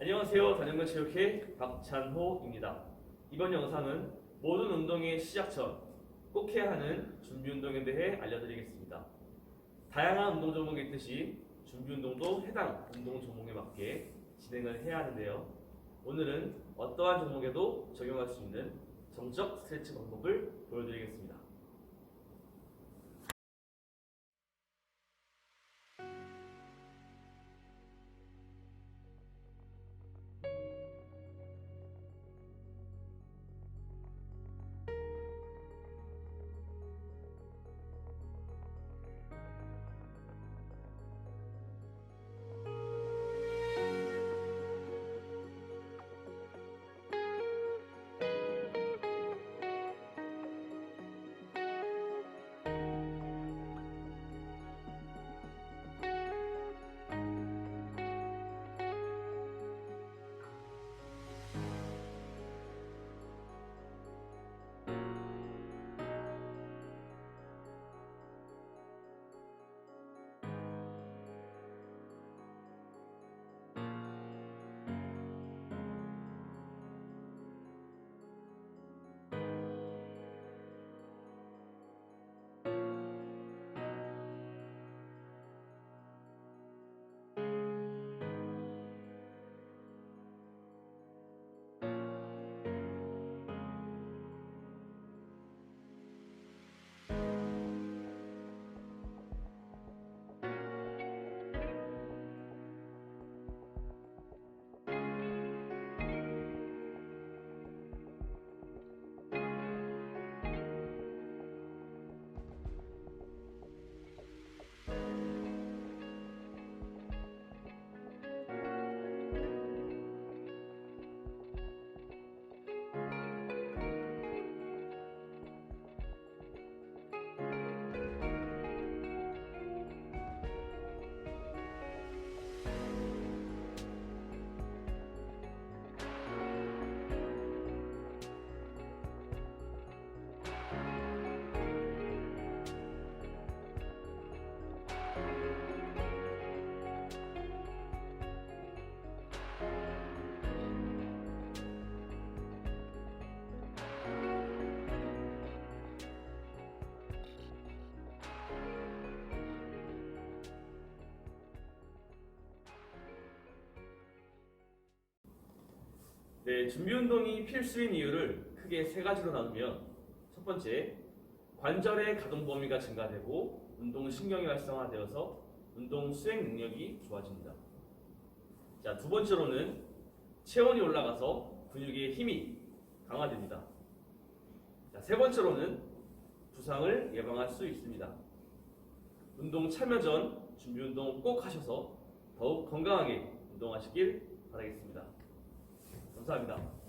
안녕하세요. 단연근 체육회 박찬호입니다. 이번 영상은 모든 운동의 시작 전 꼭 해야 하는 준비 운동에 대해 알려드리겠습니다. 다양한 운동 종목이 있듯이 준비 운동도 해당 운동 종목에 맞게 진행을 해야 하는데요. 오늘은 어떠한 종목에도 적용할 수 있는 정적 스트레치 방법을 보여드리겠습니다. 네, 준비 운동이 필수인 이유를 크게 세 가지로 나누면 첫 번째, 관절의 가동 범위가 증가되고 운동 신경이 활성화되어서 운동 수행 능력이 좋아집니다. 자, 두 번째로는 체온이 올라가서 근육의 힘이 강화됩니다. 자, 세 번째로는 부상을 예방할 수 있습니다. 운동 참여 전 준비 운동 꼭 하셔서 더욱 건강하게 운동하시길 바라겠습니다. 감사합니다.